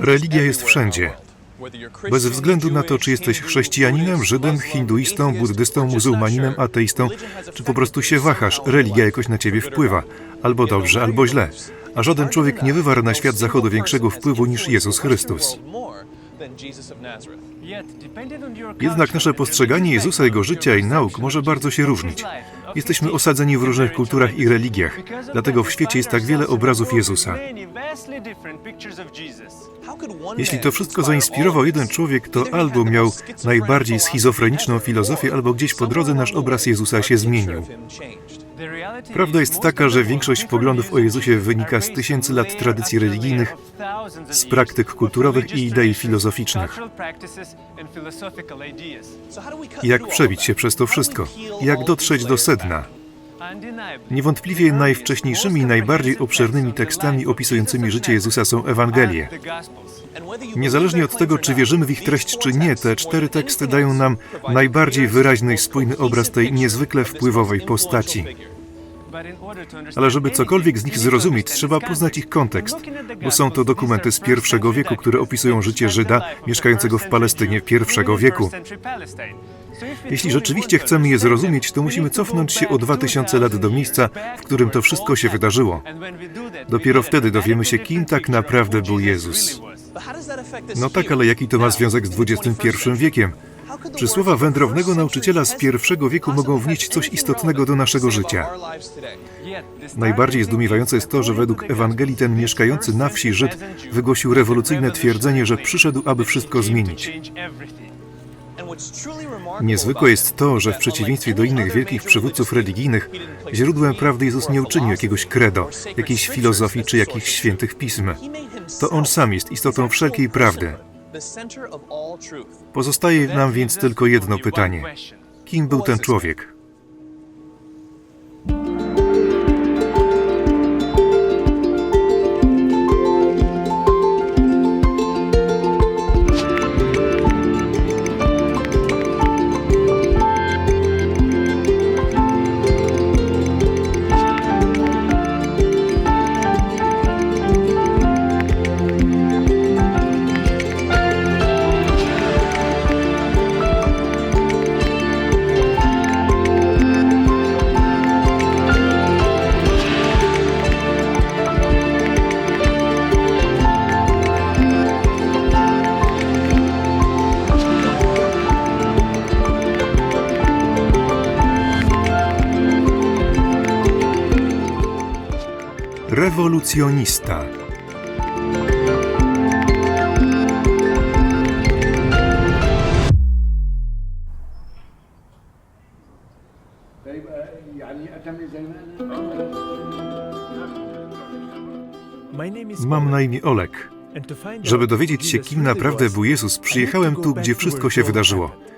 Religia jest wszędzie. Bez względu na to, czy jesteś chrześcijaninem, Żydem, hinduistą, buddystą, muzułmaninem, ateistą, czy po prostu się wahasz, religia jakoś na ciebie wpływa. Albo dobrze, albo źle. A żaden człowiek nie wywarł na świat zachodu większego wpływu niż Jezus Chrystus. Jednak nasze postrzeganie Jezusa, Jego życia i nauk może bardzo się różnić. Jesteśmy osadzeni w różnych kulturach i religiach, dlatego w świecie jest tak wiele obrazów Jezusa. Jeśli to wszystko zainspirował jeden człowiek, to albo miał najbardziej schizofreniczną filozofię, albo gdzieś po drodze nasz obraz Jezusa się zmienił. Prawda jest taka, że większość poglądów o Jezusie wynika z tysięcy lat tradycji religijnych, z praktyk kulturowych i idei filozoficznych. Jak przebić się przez to wszystko? Jak dotrzeć do sedna? Niewątpliwie najwcześniejszymi i najbardziej obszernymi tekstami opisującymi życie Jezusa są Ewangelie. Niezależnie od tego, czy wierzymy w ich treść, czy nie, te cztery teksty dają nam najbardziej wyraźny i spójny obraz tej niezwykle wpływowej postaci. Ale żeby cokolwiek z nich zrozumieć, trzeba poznać ich kontekst, bo są to dokumenty z pierwszego wieku, które opisują życie Żyda mieszkającego w Palestynie pierwszego wieku. Jeśli rzeczywiście chcemy je zrozumieć, to musimy cofnąć się o 2000 lat do miejsca, w którym to wszystko się wydarzyło. Dopiero wtedy dowiemy się, kim tak naprawdę był Jezus. No tak, ale jaki to ma związek z XXI wiekiem? Czy słowa wędrownego nauczyciela z pierwszego wieku mogą wnieść coś istotnego do naszego życia? Najbardziej zdumiewające jest to, że według Ewangelii ten mieszkający na wsi Żyd wygłosił rewolucyjne twierdzenie, że przyszedł, aby wszystko zmienić. Niezwykłe jest to, że w przeciwieństwie do innych wielkich przywódców religijnych, źródłem prawdy Jezus nie uczynił jakiegoś credo, jakiejś filozofii czy jakichś świętych pism. To On sam jest istotą wszelkiej prawdy. Pozostaje nam więc tylko jedno pytanie. Kim był ten człowiek? Rewolucjonista. Mam na imię Olek. Żeby dowiedzieć się, kim naprawdę był Jezus, przyjechałem tu, gdzie wszystko się wydarzyło.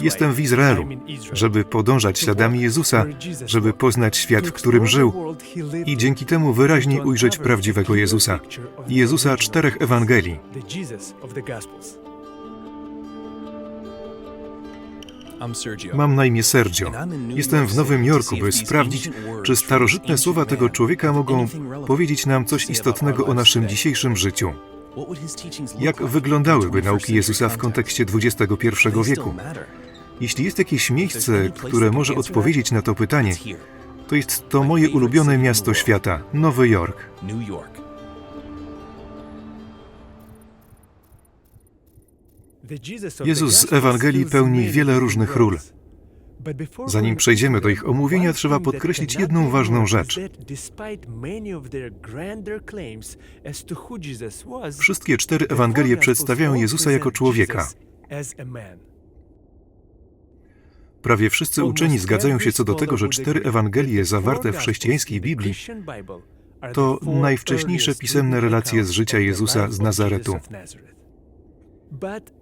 Jestem w Izraelu, żeby podążać śladami Jezusa, żeby poznać świat, w którym żył i dzięki temu wyraźniej ujrzeć prawdziwego Jezusa. Jezusa czterech Ewangelii. Mam na imię Sergio. Jestem w Nowym Jorku, by sprawdzić, czy starożytne słowa tego człowieka mogą powiedzieć nam coś istotnego o naszym dzisiejszym życiu. Jak wyglądałyby nauki Jezusa w kontekście XXI wieku? Jeśli jest jakieś miejsce, które może odpowiedzieć na to pytanie, to jest to moje ulubione miasto świata, Nowy Jork. Jezus z Ewangelii pełni wiele różnych ról. Zanim przejdziemy do ich omówienia, trzeba podkreślić jedną ważną rzecz. Wszystkie cztery Ewangelie przedstawiają Jezusa jako człowieka. Prawie wszyscy uczeni zgadzają się co do tego, że cztery Ewangelie zawarte w chrześcijańskiej Biblii to najwcześniejsze pisemne relacje z życia Jezusa z Nazaretu.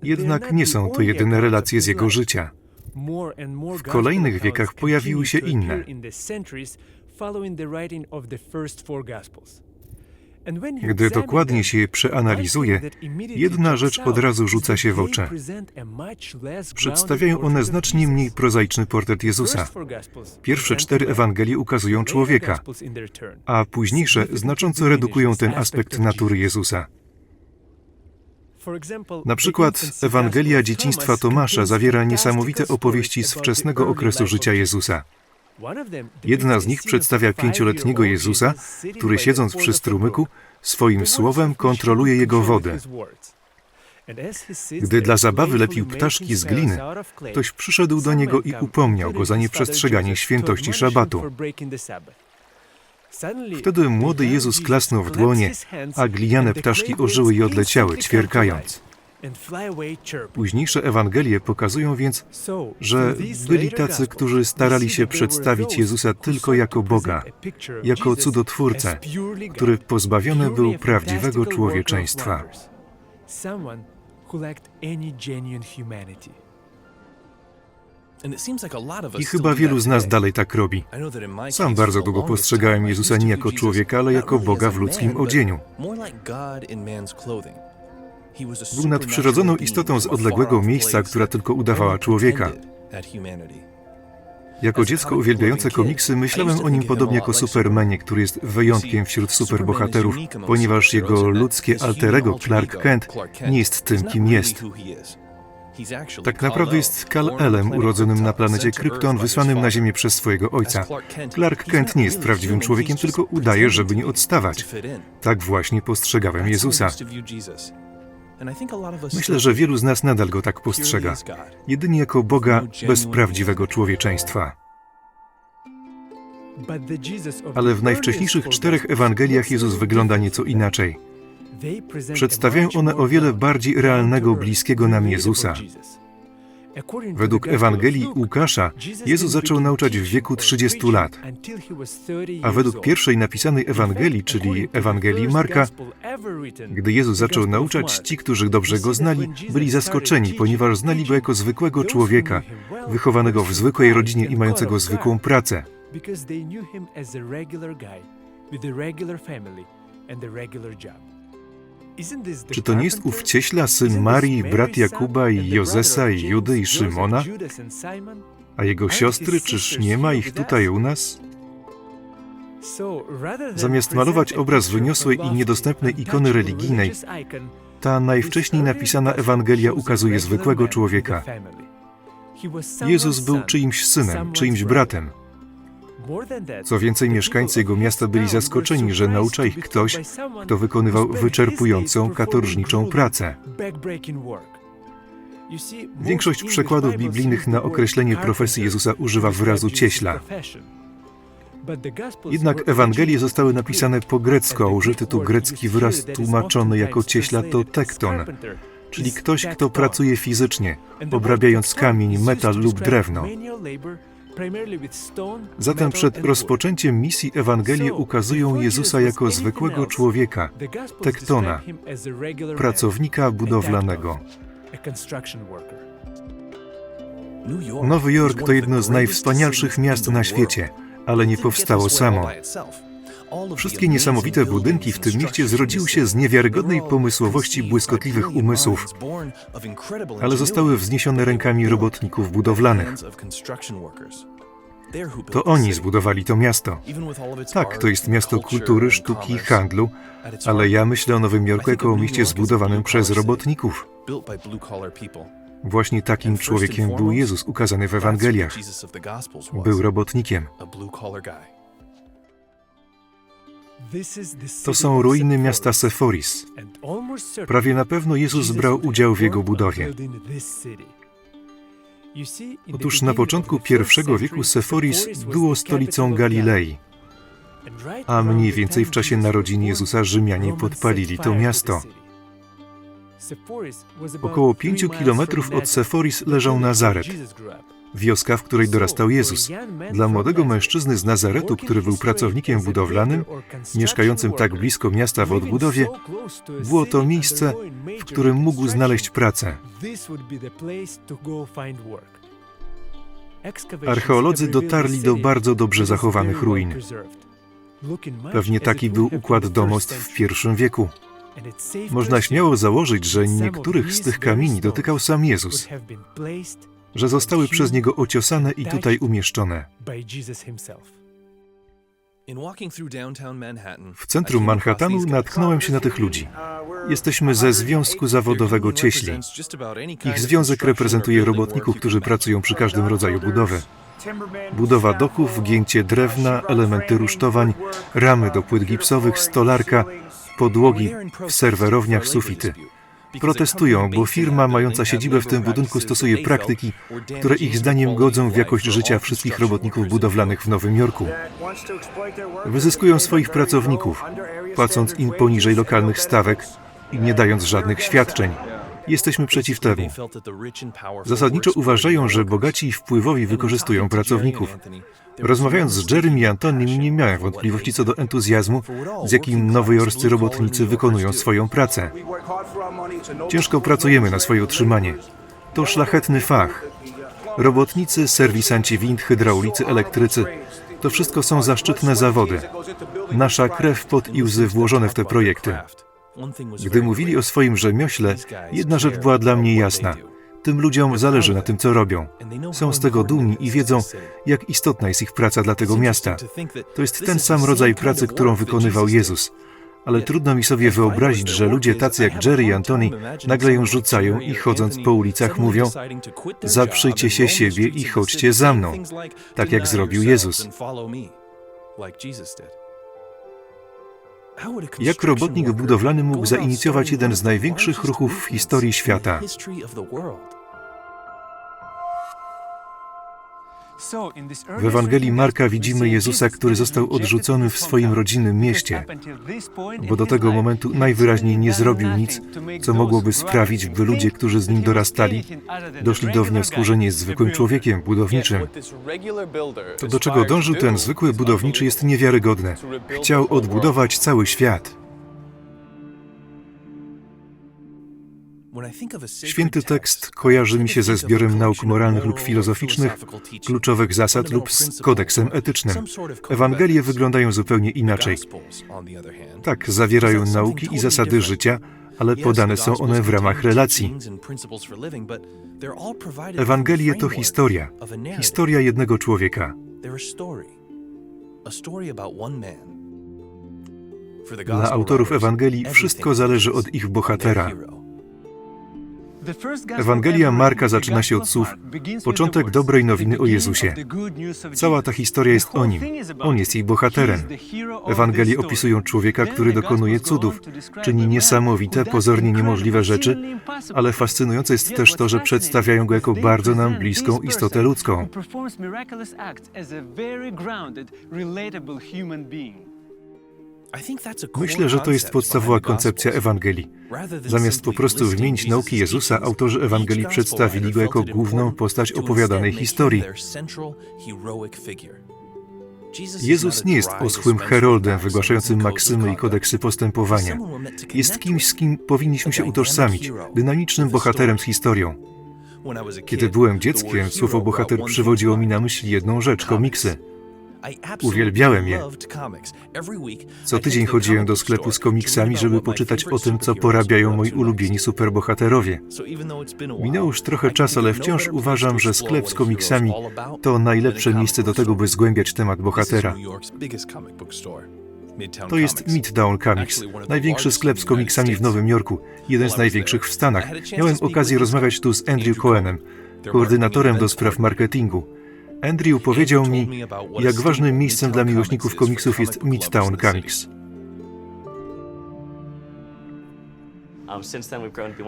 Jednak nie są to jedyne relacje z Jego życia. W kolejnych wiekach pojawiły się inne. Gdy dokładnie się je przeanalizuje, jedna rzecz od razu rzuca się w oczy. Przedstawiają one znacznie mniej prozaiczny portret Jezusa. Pierwsze cztery Ewangelie ukazują człowieka, a późniejsze znacząco redukują ten aspekt natury Jezusa. Na przykład Ewangelia dzieciństwa Tomasza zawiera niesamowite opowieści z wczesnego okresu życia Jezusa. Jedna z nich przedstawia pięcioletniego Jezusa, który siedząc przy strumyku, swoim słowem kontroluje jego wodę. Gdy dla zabawy lepił ptaszki z gliny, ktoś przyszedł do niego i upomniał go za nieprzestrzeganie świętości szabatu. Wtedy młody Jezus klasnął w dłonie, a gliniane ptaszki ożyły i odleciały, ćwierkając. Późniejsze Ewangelie pokazują więc, że byli tacy, którzy starali się przedstawić Jezusa tylko jako Boga, jako cudotwórcę, który pozbawiony był prawdziwego człowieczeństwa. I chyba wielu z nas dalej tak robi. Sam bardzo długo postrzegałem Jezusa nie jako człowieka, ale jako Boga w ludzkim odzieniu. Był nadprzyrodzoną istotą z odległego miejsca, która tylko udawała człowieka. Jako dziecko uwielbiające komiksy myślałem o nim podobnie jako Supermanie, który jest wyjątkiem wśród superbohaterów, ponieważ jego ludzkie alterego Clark Kent nie jest tym, kim jest. Tak naprawdę jest Kal-Elem urodzonym na planecie Krypton, wysłanym na Ziemię przez swojego ojca. Clark Kent nie jest prawdziwym człowiekiem, tylko udaje, żeby nie odstawać. Tak właśnie postrzegałem Jezusa. Myślę, że wielu z nas nadal go tak postrzega. Jedynie jako Boga bez prawdziwego człowieczeństwa. Ale w najwcześniejszych czterech Ewangeliach Jezus wygląda nieco inaczej. Przedstawiają one o wiele bardziej realnego, bliskiego nam Jezusa. Według Ewangelii Łukasza Jezus zaczął nauczać w wieku 30 lat, a według pierwszej napisanej Ewangelii, czyli Ewangelii Marka, gdy Jezus zaczął nauczać, ci, którzy dobrze go znali, byli zaskoczeni, ponieważ znali go jako zwykłego człowieka, wychowanego w zwykłej rodzinie i mającego zwykłą pracę. Czy to nie jest ów cieśla, syn Marii, brat Jakuba i Jozesa i Judy i Szymona? A jego siostry, czyż nie ma ich tutaj u nas? Zamiast malować obraz wyniosłej i niedostępnej ikony religijnej, ta najwcześniej napisana Ewangelia ukazuje zwykłego człowieka. Jezus był czyimś synem, czyimś bratem. Co więcej, mieszkańcy jego miasta byli zaskoczeni, że naucza ich ktoś, kto wykonywał wyczerpującą, katorżniczą pracę. Większość przekładów biblijnych na określenie profesji Jezusa używa wyrazu cieśla. Jednak Ewangelie zostały napisane po grecku, a użyty tu grecki wyraz tłumaczony jako cieśla to tekton, czyli ktoś, kto pracuje fizycznie, obrabiając kamień, metal lub drewno. Zatem przed rozpoczęciem misji Ewangelie ukazują Jezusa jako zwykłego człowieka, tektona, pracownika budowlanego. Nowy Jork to jedno z najwspanialszych miast na świecie, ale nie powstało samo. Wszystkie niesamowite budynki w tym mieście zrodziły się z niewiarygodnej pomysłowości błyskotliwych umysłów, ale zostały wzniesione rękami robotników budowlanych. To oni zbudowali to miasto. Tak, to jest miasto kultury, sztuki i handlu, ale ja myślę o Nowym Jorku jako o mieście zbudowanym przez robotników. Właśnie takim człowiekiem był Jezus ukazany w Ewangeliach. Był robotnikiem. To są ruiny miasta Seforis. Prawie na pewno Jezus brał udział w jego budowie. Otóż na początku I wieku Seforis było stolicą Galilei, a mniej więcej w czasie narodzin Jezusa Rzymianie podpalili to miasto. Około pięciu kilometrów od Seforis leżał Nazaret, wioska, w której dorastał Jezus. Dla młodego mężczyzny z Nazaretu, który był pracownikiem budowlanym, mieszkającym tak blisko miasta w odbudowie, było to miejsce, w którym mógł znaleźć pracę. Archeolodzy dotarli do bardzo dobrze zachowanych ruin. Pewnie taki był układ domostw w I wieku. Można śmiało założyć, że niektórych z tych kamieni dotykał sam Jezus, że zostały przez niego ociosane i tutaj umieszczone. W centrum Manhattanu natknąłem się na tych ludzi. Jesteśmy ze Związku Zawodowego Cieśli. Ich związek reprezentuje robotników, którzy pracują przy każdym rodzaju budowy. Budowa doków, gięcie drewna, elementy rusztowań, ramy do płyt gipsowych, stolarka, podłogi, w serwerowniach sufity. Protestują, bo firma mająca siedzibę w tym budynku stosuje praktyki, które ich zdaniem godzą w jakość życia wszystkich robotników budowlanych w Nowym Jorku. Wyzyskują swoich pracowników, płacąc im poniżej lokalnych stawek i nie dając żadnych świadczeń. Jesteśmy przeciw temu. Zasadniczo uważają, że bogaci i wpływowi wykorzystują pracowników. Rozmawiając z Jerem i Antonim, nie miałem wątpliwości co do entuzjazmu, z jakim nowojorscy robotnicy wykonują swoją pracę. Ciężko pracujemy na swoje utrzymanie. To szlachetny fach. Robotnicy, serwisanci wind, hydraulicy, elektrycy to wszystko są zaszczytne zawody. Nasza krew, pot i łzy włożone w te projekty. Gdy mówili o swoim rzemiośle, jedna rzecz była dla mnie jasna. Tym ludziom zależy na tym, co robią. Są z tego dumni i wiedzą, jak istotna jest ich praca dla tego miasta. To jest ten sam rodzaj pracy, którą wykonywał Jezus. Ale trudno mi sobie wyobrazić, że ludzie tacy jak Jerry i Antoni nagle ją rzucają i chodząc po ulicach mówią Zaprzyjcie się siebie i chodźcie za mną, tak jak zrobił Jezus. Jak robotnik budowlany mógł zainicjować jeden z największych ruchów w historii świata? W Ewangelii Marka widzimy Jezusa, który został odrzucony w swoim rodzinnym mieście, bo do tego momentu najwyraźniej nie zrobił nic, co mogłoby sprawić, by ludzie, którzy z nim dorastali, doszli do wniosku, że nie jest zwykłym człowiekiem budowniczym. To, do czego dążył ten zwykły budowniczy, jest niewiarygodne. Chciał odbudować cały świat. Święty tekst kojarzy mi się ze zbiorem nauk moralnych lub filozoficznych, kluczowych zasad lub z kodeksem etycznym. Ewangelie wyglądają zupełnie inaczej. Tak, zawierają nauki i zasady życia, ale podane są one w ramach relacji. Ewangelie to historia, historia jednego człowieka. Dla autorów Ewangelii wszystko zależy od ich bohatera. Ewangelia Marka zaczyna się od słów początek dobrej nowiny o Jezusie. Cała ta historia jest o nim. On jest jej bohaterem. Ewangelie opisują człowieka, który dokonuje cudów, czyni niesamowite, pozornie niemożliwe rzeczy, ale fascynujące jest też to, że przedstawiają go jako bardzo nam bliską istotę ludzką. Myślę, że to jest podstawowa koncepcja Ewangelii. Zamiast po prostu wymienić nauki Jezusa, autorzy Ewangelii przedstawili go jako główną postać opowiadanej historii. Jezus nie jest oschłym heroldem wygłaszającym maksymy i kodeksy postępowania. Jest kimś, z kim powinniśmy się utożsamić, dynamicznym bohaterem z historią. Kiedy byłem dzieckiem, słowo bohater przywodziło mi na myśl jedną rzecz komiksy. Uwielbiałem je. Co tydzień chodziłem do sklepu z komiksami, żeby poczytać o tym, co porabiają moi ulubieni superbohaterowie. Minęło już trochę czasu, ale wciąż uważam, że sklep z komiksami to najlepsze miejsce do tego, by zgłębiać temat bohatera. To jest Midtown Comics, największy sklep z komiksami w Nowym Jorku, jeden z największych w Stanach. Miałem okazję rozmawiać tu z Andrew Cohenem, koordynatorem do spraw marketingu. Andrew powiedział mi, jak ważnym miejscem dla miłośników komiksów jest Midtown Comics.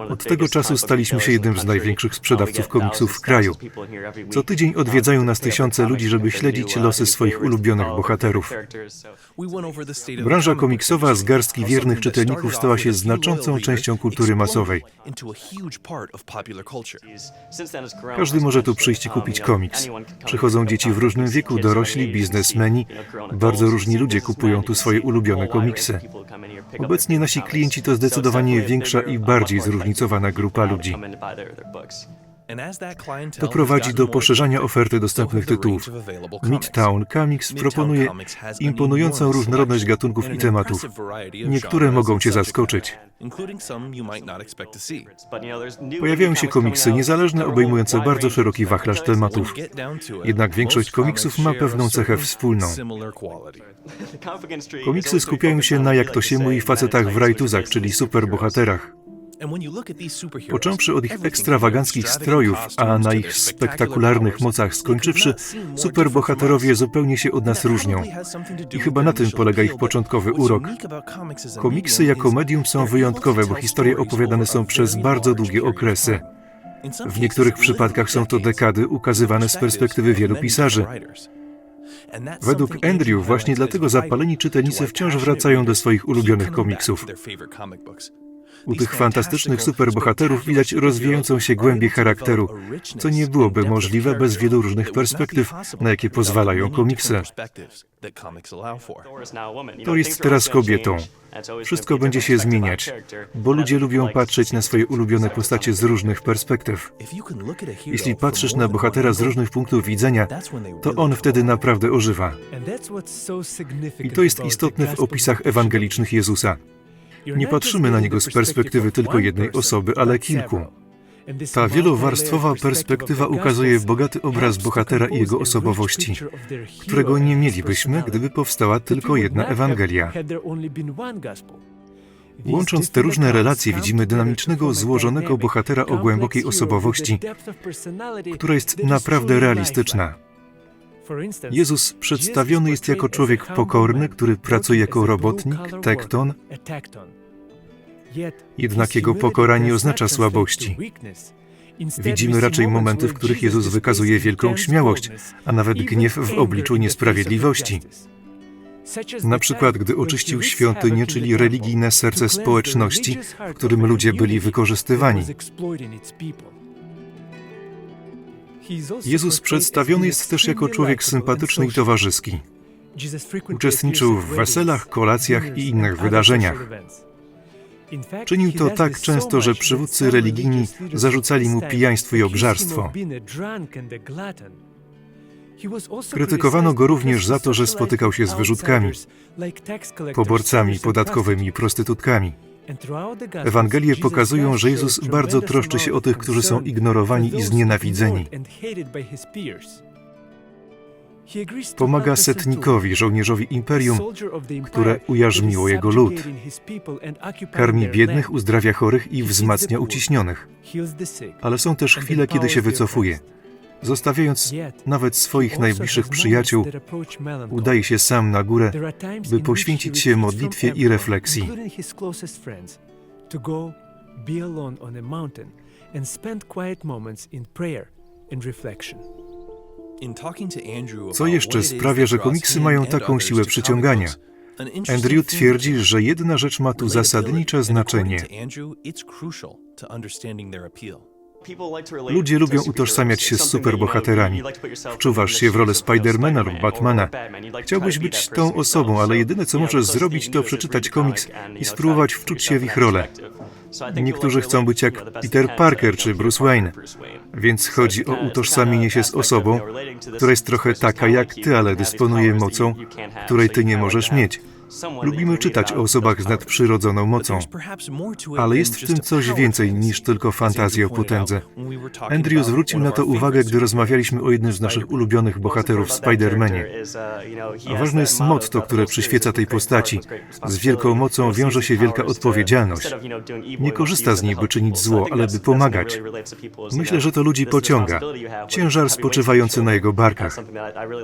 Od tego czasu staliśmy się jednym z największych sprzedawców komiksów w kraju. Co tydzień odwiedzają nas tysiące ludzi, żeby śledzić losy swoich ulubionych bohaterów. Branża komiksowa z garstki wiernych czytelników stała się znaczącą częścią kultury masowej. Każdy może tu przyjść i kupić komiks. Przychodzą dzieci w różnym wieku, dorośli, biznesmeni. Bardzo różni ludzie kupują tu swoje ulubione komiksy. Obecnie nasi klienci to zdecydowanie i bardziej zróżnicowana grupa ludzi. To prowadzi do poszerzania oferty dostępnych tytułów. Midtown Comics proponuje imponującą różnorodność gatunków i tematów. Niektóre mogą Cię zaskoczyć. Pojawiają się komiksy niezależne, obejmujące bardzo szeroki wachlarz tematów. Jednak większość komiksów ma pewną cechę wspólną. Komiksy skupiają się na, jak to się mówi, facetach w rajtuzach, czyli superbohaterach. Począwszy od ich ekstrawaganckich strojów, a na ich spektakularnych mocach skończywszy, superbohaterowie zupełnie się od nas różnią. I chyba na tym polega ich początkowy urok. Komiksy jako medium są wyjątkowe, bo historie opowiadane są przez bardzo długie okresy. W niektórych przypadkach są to dekady ukazywane z perspektywy wielu pisarzy. Według Andrew właśnie dlatego zapaleni czytelnicy wciąż wracają do swoich ulubionych komiksów. U tych fantastycznych superbohaterów widać rozwijającą się głębię charakteru, co nie byłoby możliwe bez wielu różnych perspektyw, na jakie pozwalają komiksy. To jest teraz kobietą. Wszystko będzie się zmieniać, bo ludzie lubią patrzeć na swoje ulubione postacie z różnych perspektyw. Jeśli patrzysz na bohatera z różnych punktów widzenia, to on wtedy naprawdę ożywa. I to jest istotne w opisach ewangelicznych Jezusa. Nie patrzymy na niego z perspektywy tylko jednej osoby, ale kilku. Ta wielowarstwowa perspektywa ukazuje bogaty obraz bohatera i jego osobowości, którego nie mielibyśmy, gdyby powstała tylko jedna Ewangelia. Łącząc te różne relacje, widzimy dynamicznego, złożonego bohatera o głębokiej osobowości, która jest naprawdę realistyczna. Jezus przedstawiony jest jako człowiek pokorny, który pracuje jako robotnik, tekton, jednak jego pokora nie oznacza słabości. Widzimy raczej momenty, w których Jezus wykazuje wielką śmiałość, a nawet gniew w obliczu niesprawiedliwości. Na przykład, gdy oczyścił świątynię, czyli religijne serce społeczności, w którym ludzie byli wykorzystywani. Jezus przedstawiony jest też jako człowiek sympatyczny i towarzyski. Uczestniczył w weselach, kolacjach i innych wydarzeniach. Czynił to tak często, że przywódcy religijni zarzucali mu pijaństwo i obżarstwo. Krytykowano go również za to, że spotykał się z wyrzutkami, poborcami podatkowymi i prostytutkami. Ewangelie pokazują, że Jezus bardzo troszczy się o tych, którzy są ignorowani i znienawidzeni. Pomaga setnikowi, żołnierzowi imperium, które ujarzmiło jego lud. Karmi biednych, uzdrawia chorych i wzmacnia uciśnionych. Ale są też chwile, kiedy się wycofuje. Zostawiając nawet swoich najbliższych przyjaciół, udaje się sam na górę, by poświęcić się modlitwie i refleksji. Co jeszcze sprawia, że komiksy mają taką siłę przyciągania? Andrew twierdzi, że jedna rzecz ma tu zasadnicze znaczenie. Ludzie lubią utożsamiać się z superbohaterami. Wczuwasz się w rolę Spidermana lub Batmana. Chciałbyś być tą osobą, ale jedyne co możesz zrobić, to przeczytać komiks i spróbować wczuć się w ich rolę. Niektórzy chcą być jak Peter Parker czy Bruce Wayne, więc chodzi o utożsamienie się z osobą, która jest trochę taka jak ty, ale dysponuje mocą, której ty nie możesz mieć. Lubimy czytać o osobach z nadprzyrodzoną mocą, ale jest w tym coś więcej niż tylko fantazja o potędze. Andrew zwrócił na to uwagę, gdy rozmawialiśmy o jednym z naszych ulubionych bohaterów w Spider-Manie. A ważne jest motto, które przyświeca tej postaci. Z wielką mocą wiąże się wielka odpowiedzialność. Nie korzysta z niej, by czynić zło, ale by pomagać. Myślę, że to ludzi pociąga. Ciężar spoczywający na jego barkach.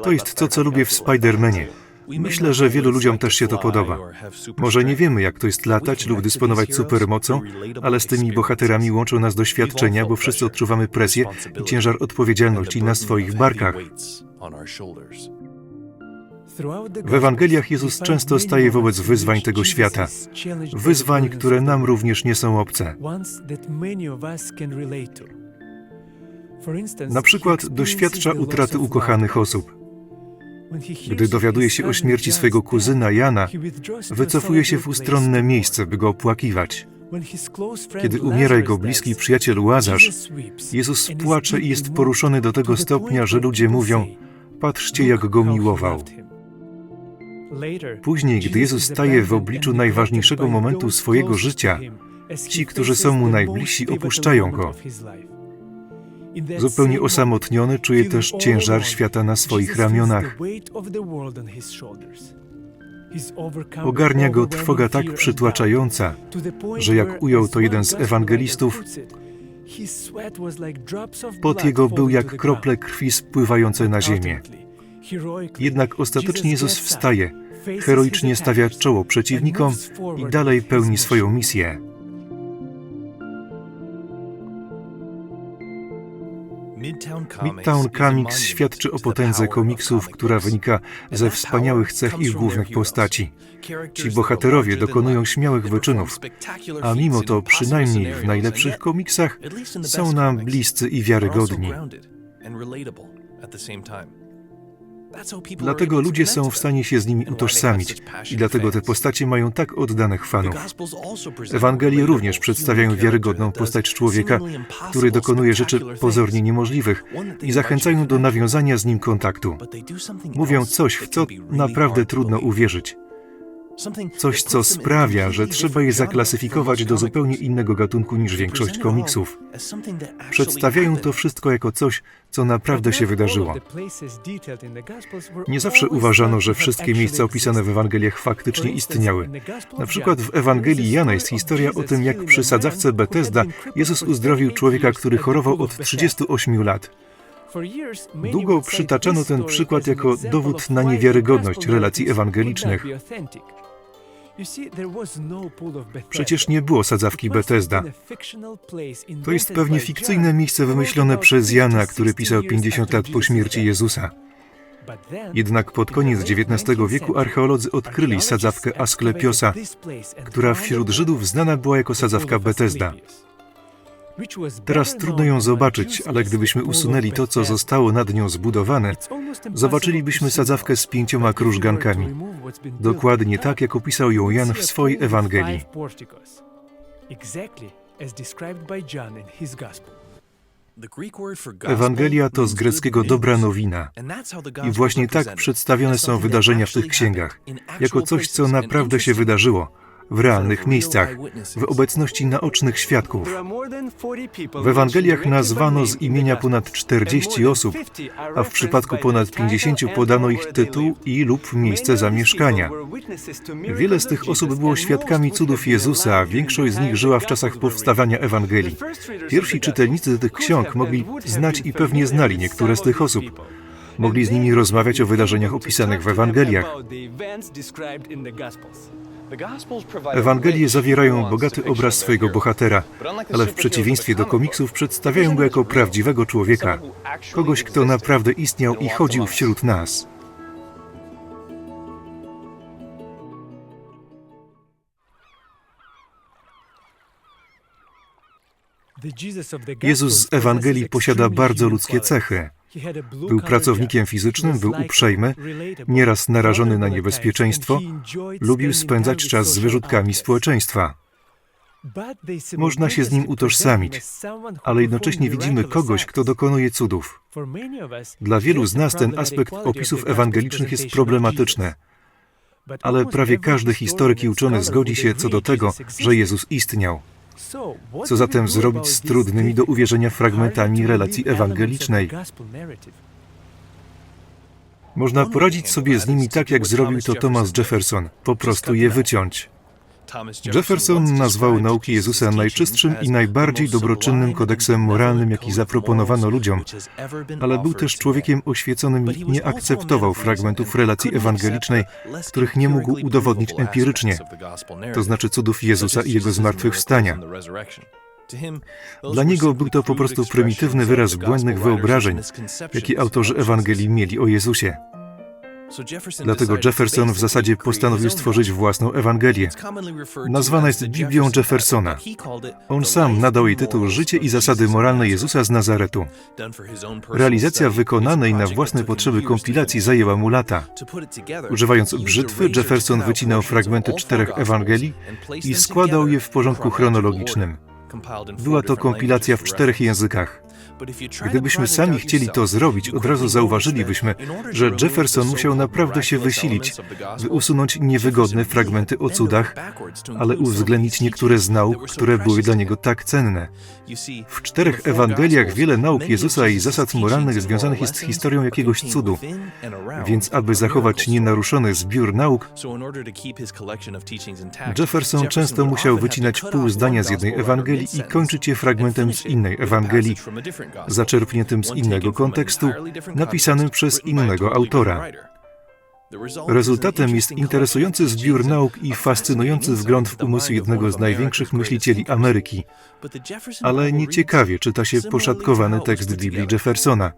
To jest to, co lubię w Spider-Manie. Myślę, że wielu ludziom też się to podoba. Może nie wiemy, jak to jest latać lub dysponować supermocą, ale z tymi bohaterami łączą nas doświadczenia, bo wszyscy odczuwamy presję i ciężar odpowiedzialności na swoich barkach. W Ewangeliach Jezus często staje wobec wyzwań tego świata, wyzwań, które nam również nie są obce. Na przykład doświadcza utraty ukochanych osób. Gdy dowiaduje się o śmierci swojego kuzyna Jana, wycofuje się w ustronne miejsce, by go opłakiwać. Kiedy umiera jego bliski przyjaciel Łazarz, Jezus płacze i jest poruszony do tego stopnia, że ludzie mówią: Patrzcie, jak go miłował. Później, gdy Jezus staje w obliczu najważniejszego momentu swojego życia, ci, którzy są mu najbliżsi, opuszczają go. Zupełnie osamotniony czuje też ciężar świata na swoich ramionach. Ogarnia go trwoga tak przytłaczająca, że jak ujął to jeden z ewangelistów, pot jego był jak krople krwi spływające na ziemię. Jednak ostatecznie Jezus wstaje, heroicznie stawia czoło przeciwnikom i dalej pełni swoją misję. Midtown Comics świadczy o potędze komiksów, która wynika ze wspaniałych cech ich głównych postaci. Ci bohaterowie dokonują śmiałych wyczynów, a mimo to, przynajmniej w najlepszych komiksach, są nam bliscy i wiarygodni. Dlatego ludzie są w stanie się z nimi utożsamić i dlatego te postacie mają tak oddanych fanów. Ewangelie również przedstawiają wiarygodną postać człowieka, który dokonuje rzeczy pozornie niemożliwych i zachęcają do nawiązania z nim kontaktu. Mówią coś, w co naprawdę trudno uwierzyć. Coś, co sprawia, że trzeba je zaklasyfikować do zupełnie innego gatunku niż większość komiksów. Przedstawiają to wszystko jako coś, co naprawdę się wydarzyło. Nie zawsze uważano, że wszystkie miejsca opisane w Ewangeliach faktycznie istniały. Na przykład w Ewangelii Jana jest historia o tym, jak przy sadzawce Betesda Jezus uzdrowił człowieka, który chorował od 38 lat. Długo przytaczano ten przykład jako dowód na niewiarygodność relacji ewangelicznych. Przecież nie było sadzawki Betesda. To jest pewnie fikcyjne miejsce wymyślone przez Jana, który pisał 50 lat po śmierci Jezusa. Jednak pod koniec XIX wieku archeolodzy odkryli sadzawkę Asklepiosa, która wśród Żydów znana była jako sadzawka Betesda. Teraz trudno ją zobaczyć, ale gdybyśmy usunęli to, co zostało nad nią zbudowane, zobaczylibyśmy sadzawkę z pięcioma krużgankami. Dokładnie tak, jak opisał ją Jan w swojej Ewangelii. Ewangelia to z greckiego dobra nowina. I właśnie tak przedstawione są wydarzenia w tych księgach, jako coś, co naprawdę się wydarzyło, w realnych miejscach, w obecności naocznych świadków. W Ewangeliach nazwano z imienia ponad 40 osób, a w przypadku ponad 50 podano ich tytuł i lub miejsce zamieszkania. Wiele z tych osób było świadkami cudów Jezusa, a większość z nich żyła w czasach powstawania Ewangelii. Pierwsi czytelnicy tych ksiąg mogli znać i pewnie znali niektóre z tych osób. Mogli z nimi rozmawiać o wydarzeniach opisanych w Ewangeliach. Ewangelie zawierają bogaty obraz swojego bohatera, ale w przeciwieństwie do komiksów przedstawiają go jako prawdziwego człowieka, kogoś, kto naprawdę istniał i chodził wśród nas. Jezus z Ewangelii posiada bardzo ludzkie cechy. Był pracownikiem fizycznym, był uprzejmy, nieraz narażony na niebezpieczeństwo, lubił spędzać czas z wyrzutkami społeczeństwa. Można się z nim utożsamić, ale jednocześnie widzimy kogoś, kto dokonuje cudów. Dla wielu z nas ten aspekt opisów ewangelicznych jest problematyczny, ale prawie każdy historyk i uczony zgodzi się co do tego, że Jezus istniał. Co zatem zrobić z trudnymi do uwierzenia fragmentami relacji ewangelicznej? Można poradzić sobie z nimi tak, jak zrobił to Thomas Jefferson, po prostu je wyciąć. Jefferson nazwał nauki Jezusa najczystszym i najbardziej dobroczynnym kodeksem moralnym, jaki zaproponowano ludziom, ale był też człowiekiem oświeconym i nie akceptował fragmentów relacji ewangelicznej, których nie mógł udowodnić empirycznie, to znaczy cudów Jezusa i Jego zmartwychwstania. Dla niego był to po prostu prymitywny wyraz błędnych wyobrażeń, jakie autorzy Ewangelii mieli o Jezusie. Dlatego Jefferson w zasadzie postanowił stworzyć własną Ewangelię. Nazwana jest Biblią Jeffersona. On sam nadał jej tytuł Życie i zasady moralne Jezusa z Nazaretu. Realizacja wykonanej na własne potrzeby kompilacji zajęła mu lata. Używając brzytwy, Jefferson wycinał fragmenty czterech Ewangelii i składał je w porządku chronologicznym. Była to kompilacja w czterech językach. Gdybyśmy sami chcieli to zrobić, od razu zauważylibyśmy, że Jefferson musiał naprawdę się wysilić, by usunąć niewygodne fragmenty o cudach, ale uwzględnić niektóre z nauk, które były dla niego tak cenne. W czterech Ewangeliach wiele nauk Jezusa i zasad moralnych związanych jest z historią jakiegoś cudu, więc aby zachować nienaruszony zbiór nauk, Jefferson często musiał wycinać pół zdania z jednej Ewangelii i kończyć je fragmentem z innej Ewangelii, zaczerpniętym z innego kontekstu, napisanym przez innego autora. Rezultatem jest interesujący zbiór nauk i fascynujący wgląd w umysł jednego z największych myślicieli Ameryki, ale nieciekawie czyta się poszatkowany tekst Biblii Jeffersona.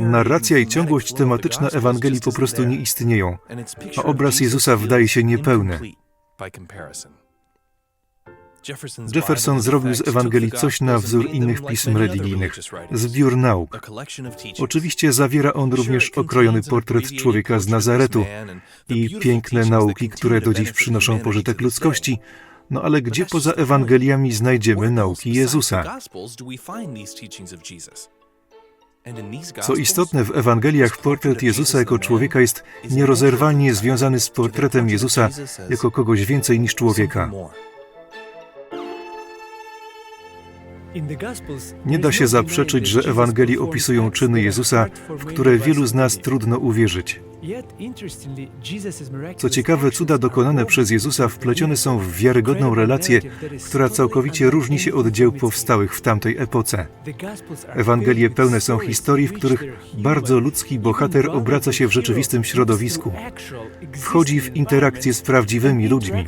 Narracja i ciągłość tematyczna Ewangelii po prostu nie istnieją, a obraz Jezusa wydaje się niepełny. Jefferson zrobił z Ewangelii coś na wzór innych pism religijnych, zbiór nauk. Oczywiście zawiera on również okrojony portret człowieka z Nazaretu i piękne nauki, które do dziś przynoszą pożytek ludzkości, no ale gdzie poza Ewangeliami znajdziemy nauki Jezusa? Co istotne, w Ewangeliach portret Jezusa jako człowieka jest nierozerwalnie związany z portretem Jezusa jako kogoś więcej niż człowieka. Nie da się zaprzeczyć, że Ewangelii opisują czyny Jezusa, w które wielu z nas trudno uwierzyć. Co ciekawe, cuda dokonane przez Jezusa wplecione są w wiarygodną relację, która całkowicie różni się od dzieł powstałych w tamtej epoce. Ewangelie pełne są historii, w których bardzo ludzki bohater obraca się w rzeczywistym środowisku. Wchodzi w interakcję z prawdziwymi ludźmi,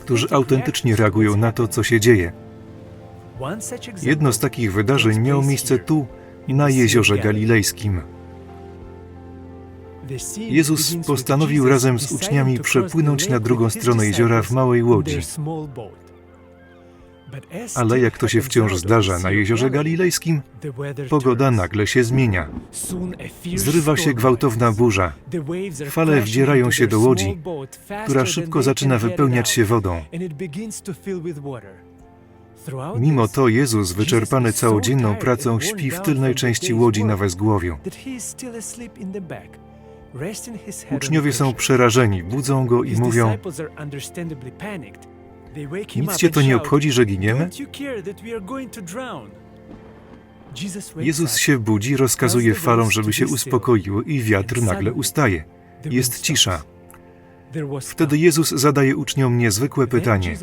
którzy autentycznie reagują na to, co się dzieje. Jedno z takich wydarzeń miało miejsce tu, na jeziorze galilejskim. Jezus postanowił razem z uczniami przepłynąć na drugą stronę jeziora w małej łodzi. Ale jak to się wciąż zdarza na jeziorze galilejskim, pogoda nagle się zmienia. Zrywa się gwałtowna burza. Fale wdzierają się do łodzi, która szybko zaczyna wypełniać się wodą. Mimo to Jezus, wyczerpany całodzienną pracą, śpi w tylnej części łodzi na wezgłowiu. Uczniowie są przerażeni, budzą go i mówią: Nic cię to nie obchodzi, że giniemy? Jezus się budzi, rozkazuje falom, żeby się uspokoiły, i wiatr nagle ustaje. Jest cisza. Wtedy Jezus zadaje uczniom niezwykłe pytanie: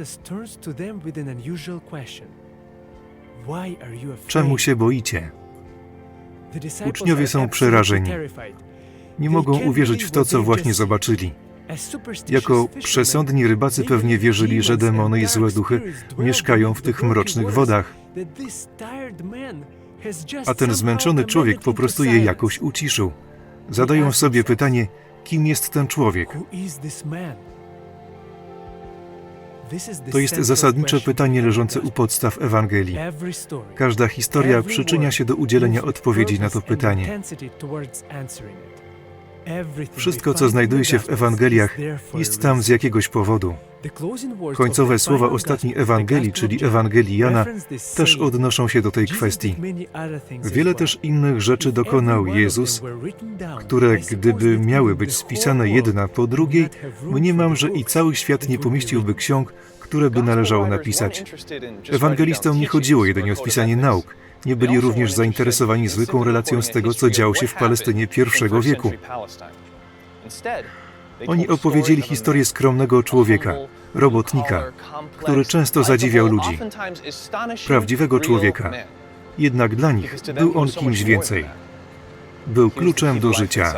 Czemu się boicie? Uczniowie są przerażeni. Nie mogą uwierzyć w to, co właśnie zobaczyli. Jako przesądni rybacy pewnie wierzyli, że demony i złe duchy mieszkają w tych mrocznych wodach, a ten zmęczony człowiek po prostu je jakoś uciszył. Zadają sobie pytanie, kim jest ten człowiek? To jest zasadnicze pytanie leżące u podstaw Ewangelii. Każda historia przyczynia się do udzielenia odpowiedzi na to pytanie. Wszystko, co znajduje się w Ewangeliach, jest tam z jakiegoś powodu. Końcowe słowa ostatniej Ewangelii, czyli Ewangelii Jana, też odnoszą się do tej kwestii. Wiele też innych rzeczy dokonał Jezus, które, gdyby miały być spisane jedna po drugiej, mniemam, że i cały świat nie pomieściłby ksiąg, które by należało napisać. Ewangelistom nie chodziło jedynie o spisanie nauk. Nie byli również zainteresowani zwykłą relacją z tego, co działo się w Palestynie pierwszego wieku. Oni opowiedzieli historię skromnego człowieka, robotnika, który często zadziwiał ludzi. Prawdziwego człowieka. Jednak dla nich był on kimś więcej. Był kluczem do życia.